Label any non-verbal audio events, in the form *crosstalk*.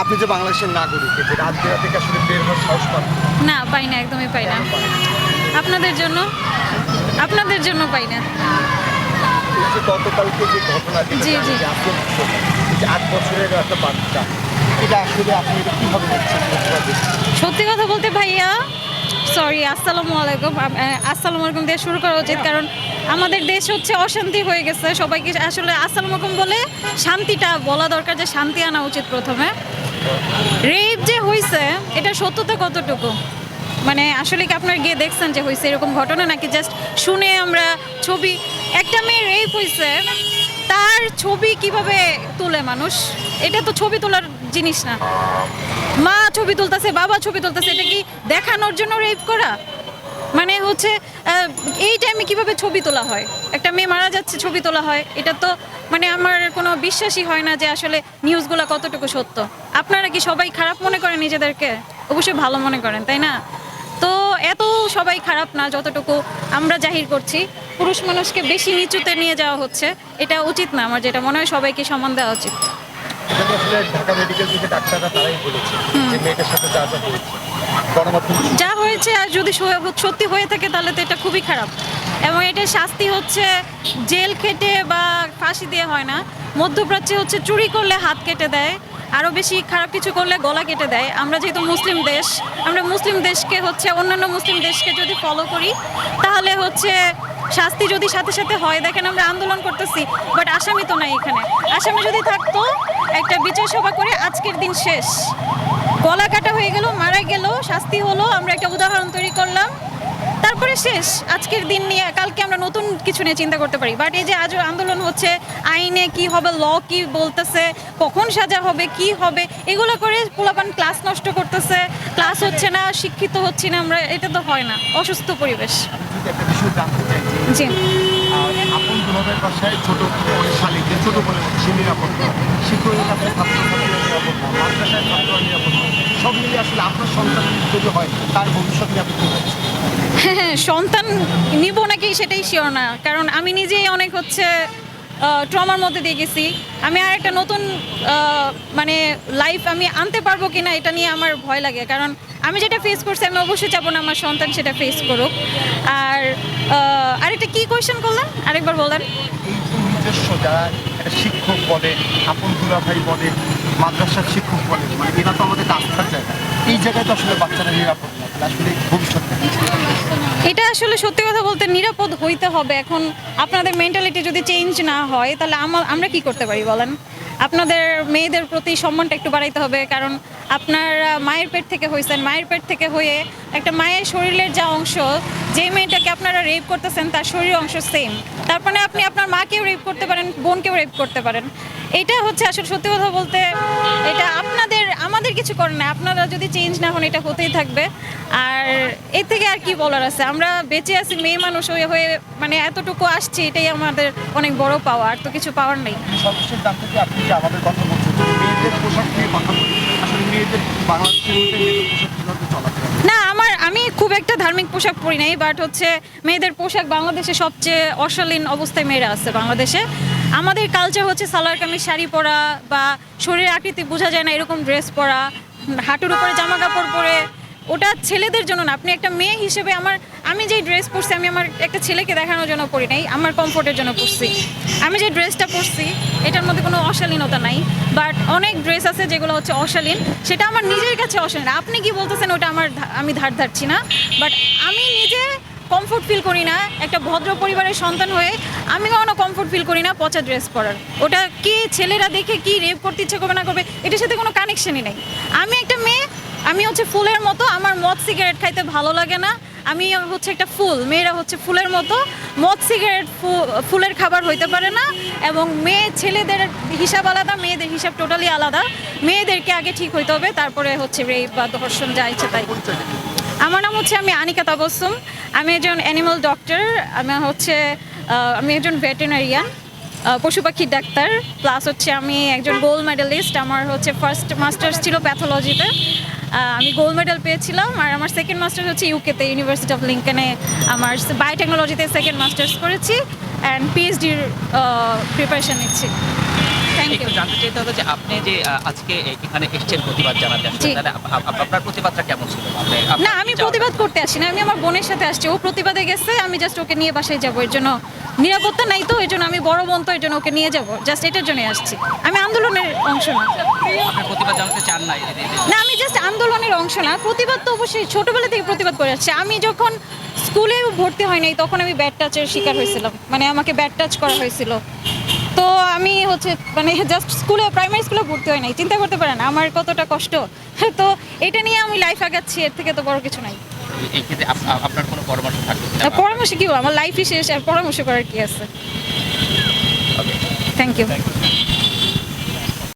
আপনি যে বাংলাদেশের নাগরিক যে রাত থেকে আসলে বের হওয়ার সাহস পান? না পাই না একদমই পাই না। আপনাদের জন্য? আপনাদের জন্য পাই না। গতকালকে যে ঘটনা জি, জি। আট বছরের একটা বাচ্চা এটা আসলে আপনি কীভাবে দেখছেন? সত্যি কথা বলতে ভাইয়া সরি আসসালামু আলাইকুম। আসসালামু আলাইকুম দিয়ে শুরু করা উচিত কারণ আমাদের দেশ হচ্ছে অশান্তি হয়ে গেছে। সবাইকে আসলে আসসালামু আলাইকুম বলে শান্তিটা বলা দরকার যে শান্তি আনা উচিত প্রথমে। রেপ যে হয়েছে এটা সত্যতা কতটুকু? মানে আসলে কি আপনার গিয়ে দেখছেন যে হয়েছে এরকম ঘটনা নাকি জাস্ট শুনে আমরা ছবি, একটা মেয়ে রেপ হয়েছে তার ছবি কীভাবে তোলে মানুষ? এটা তো ছবি তোলার জিনিস না। মা ছবি তুলতেছে, বাবা ছবি তুলতেছে, এটা কি দেখানোর জন্য রেপ করা? মানে হচ্ছে এই টাইমে কীভাবে ছবি তোলা হয়? একটা মেয়ে মারা যাচ্ছে, ছবি তোলা হয়। এটা তো মানে আমার কোনো বিশ্বাসই হয় না যে আসলে নিউজগুলো কতটুকু সত্য। আপনারা কি সবাই খারাপ মনে করেন নিজেদেরকে? অবশ্যই ভালো মনে করেন, তাই না? তো এত সবাই খারাপ না যতটুকু আমরা জাহির করছি। পুরুষ মানুষকে বেশি নিচুতে নিয়ে যাওয়া হচ্ছে। এটা উচিত না, আমার যেটা মনে হয় সবাইকে সম্মান দেওয়া উচিত। এটা আসলে ঢাকা মেডিকেল থেকে ডাক্তাররা তারাই বলেছে যে মেয়েটার সাথে যা যা হয়েছে গণমাধ্যম যা হয়েছে আর যদি সত্যি হয়ে থাকে তাহলে তো এটা খুবই খারাপ। এবং এটা শাস্তি হচ্ছে জেল কেটে বা ফাঁসি দিয়ে হয় না। মধ্যপ্রাচ্যে হচ্ছে চুরি করলে হাত কেটে দেয় আরও বেশি খারাপ কিছু করলে গলা কেটে দেয়। আমরা যেহেতু মুসলিম দেশ আমরা মুসলিম দেশকে হচ্ছে অন্যান্য মুসলিম দেশকে যদি ফলো করি তাহলে হচ্ছে শাস্তি যদি সাথে সাথে হয়, দেখেন আমরা আন্দোলন করতেছি বাট আসামি তো নাই এখানে। আসামি যদি থাকতো, একটা বিচার সভা করে আজকের দিন শেষ। গলা কাটা হয়ে গেল, মারা গেল, শাস্তি হলো, আমরা একটা উদাহরণ তৈরি করলাম। তারপরে শেষ, আজকের দিন নিয়ে, কালকে আমরা নতুন কিছু নিয়ে চিন্তা করতে পারি। বাট এই যে আজ আন্দোলন হচ্ছে, আইনে কি হবে, ল কি বলতেছে, কখন সাজা হবে, কি হবে, এগুলো করে পোলাপান ক্লাস নষ্ট করতেছে। ক্লাস হচ্ছে না, শিক্ষিত হচ্ছি না আমরা, এটা তো হয় না, অসুস্থ পরিবেশ। যদি একটা বিষয় জানতে চাই যে জি। আহ, আপন দুলাভাইয়ের বাসায় ছোট শালিকে ছোট বলে সে নিরাপদ শিক্ষকের কাছে ছাত্রছাত্রীরা নিরাপদ না মাদ্রাসায় ছাত্ররা নিরাপদ সব মিলিয়ে আসলে আপনার সন্তান যদি হয় তার ভবিষ্যৎ নিয়ে আপনি হ্যাঁ সন্তান নিব নাকি সেটাই শিওর না। কারণ আমি নিজেই অনেক হচ্ছে ট্রমার মধ্যে দিয়ে গেছি। আমি আর একটা নতুন মানে লাইফ আমি আনতে পারব কিনা এটা নিয়ে আমার ভয় লাগে। কারণ আমি যেটা ফেস করছি আমি অবশ্যই চাবো না আমার সন্তান সেটা ফেস করুক। আর আরেকটা কি কোয়েশ্চেন করলেন? আরেকবার যে নিজস্ব যারা একটা শিক্ষক বলে আপন দুলাভাই বলে মাদ্রাসার শিক্ষক বলে মানে এরা তো আমাদের আস্থার জায়গা। এই জায়গায় তো আসলে বাচ্চারা নিরাপদ না আসলে ভবিষ্যৎ এটা আসলে সত্যি কথা বলতে নিরাপদ হইতে হবে। এখন আপনাদের মেন্টালিটি যদি চেঞ্জ না হয় তাহলে আমা- আমরা কি করতে পারি বলেন? আপনাদের মেয়েদের প্রতি সম্মানটা একটু বাড়াইতে হবে কারণ আপনার মায়ের পেট থেকে হয়েছেন মায়ের পেট থেকে হয়ে একটা মায়ের শরীরের যা অংশ যে মেয়েটাকে আপনারা রেপ করতেছেন, তার শরীরের অংশ সেম তারপরে আপনি আপনার মাকেও রেপ করতে পারেন, বোনকেও রেপ করতে পারেন। এটা হচ্ছে আসলে সত্যি কথা বলতে, এটা আপনাদের, আমাদের কিছু করেন না আপনারা যদি চেঞ্জ না হন, এটা হতেই থাকবে। আর এর থেকে আর কি বলার আছে? আমরা বেঁচে আছি, মেয়ে মানুষ হয়ে হয়ে মানে এতটুকু আসছি, এটাই আমাদের অনেক বড় পাওয়া আর তো কিছু পাওয়ার নেই। সর্বশেষ আপনি আমাদের কথা বলছেন পোশাক নিয়ে কথা বলি আসলে না, আমার, আমি খুব একটা ধার্মিক পোশাক পরি নাই বাট হচ্ছে মেয়েদের পোশাক বাংলাদেশে সবচেয়ে অশালীন অবস্থায় মেয়েরা আছে বাংলাদেশে। আমাদের কালচার হচ্ছে সালোয়ার কামিজ, শাড়ি পরা বা শরীরের আকৃতি বোঝা যায় না, এরকম ড্রেস পরা, হাঁটুর উপরে জামা কাপড় পরে। ওটা ছেলেদের জন্য না, আপনি একটা মেয়ে হিসেবে আমার আমি যেই ড্রেস পরছি, আমি আমার একটা ছেলেকে দেখানোর জন্য পরি নাই, আমার কমফোর্টের জন্য পরছি। আমি যে ড্রেসটা পরছি, এটার মধ্যে কোনো অশালীনতা নাই বাট অনেক ড্রেস আছে যেগুলো হচ্ছে অশালীন, সেটা আমার নিজের কাছে অশালীন। আপনি কি বলতেছেন ওটা আমার আমি ধার ধারছি না? বাট আমি নিজে কমফোর্ট ফিল করি না, একটা ভদ্র পরিবারের সন্তান হয়ে আমি কখনো কমফোর্ট ফিল করি না পচা ড্রেস পরার। ওটা কি ছেলেরা দেখে কি রেপ করতে ইচ্ছে করবে না করবে, এটার সাথে কোনো কানেকশনই নেই। আমি একটা মেয়ে, আমি হচ্ছে ফুলের মতো, আমার মদ সিগারেট খাইতে ভালো লাগে না আমি হচ্ছে একটা ফুল, মেয়েরা হচ্ছে ফুলের মতো, মদ, সিগারেট ফুলের খাবার হইতে পারে না এবং মেয়ে, ছেলেদের হিসাব আলাদা, মেয়েদের হিসাব টোটালি আলাদা। মেয়েদেরকে আগে ঠিক হইতে হবে, তারপরে হচ্ছে রেপ বা ধর্ষণ যা ইচ্ছে তাই। আমার নাম হচ্ছে আমি আনিকা তাবসুম আমি একজন অ্যানিমাল ডক্টর আমি হচ্ছে আমি একজন ভেটেনারিয়ান পশু পাখির ডাক্তার। প্লাস হচ্ছে আমি একজন গোল্ড মেডেলিস্ট আমার হচ্ছে ফার্স্ট মাস্টার্স ছিল প্যাথোলজিতে আমি গোল্ড মেডেল পেয়েছিলাম আর আমার সেকেন্ড মাস্টার্স হচ্ছে ইউকেতে ইউনিভার্সিটি অফ লিঙ্কনে আমার বায়োটেকনোলজিতে সেকেন্ড মাস্টার্স করেছি অ্যান্ড পিএইচডির প্রিপারেশান নিচ্ছি. একটু জানতে চাইতে হবে যে আপনি যে আজকে এখানে এসেছেন প্রতিবাদ জানাতে আসছেন তাহলে আপ- আপ- আপনার প্রতিবাদটা কেমন ছিল? না আমি প্রতিবাদ করতে আসি না আমি আমার বোনের সাথে আসছি ও প্রতিবাদে গেছে আমি জাস্ট ওকে নিয়ে বাসায় যাব এর জন্য নিরাপত্তা নাই তো এর জন্য আমি বড় বোন তো এর জন্য ওকে নিয়ে যাব জাস্ট এটার জন্যই আসছি। আমি আন্দোলনের অংশ না। প্রতিবাদ জানাতে চান না এই- এই- এই- না আমি জাস্ট আন্দোলনের অংশ না প্রতিবাদ তো অবশ্যই ছোটবেলা থেকে প্রতিবাদ করে আসছি। আমি যখন স্কুলে ভর্তি হয়নি তখন আমি ব্যাড টাচের শিকার হয়েছিলাম মানে আমাকে ব্যাড টাচ করা হয়েছিল। তো আমি হচ্ছে মানে জাস্ট স্কুলে প্রাইমারি স্কুলে ভর্তি হয় নাই চিন্তা করতে পারেন আমার কতটা কষ্ট। *laughs* তো এটা নিয়ে আমি লাইফ আগাচ্ছি এর থেকে তো বড় কিছু নাই। আপনার কোনো পরামর্শ থাকবে? পরামর্শ কি আমার লাইফই শেষ আর পরামর্শ করার কি আছে. Thank you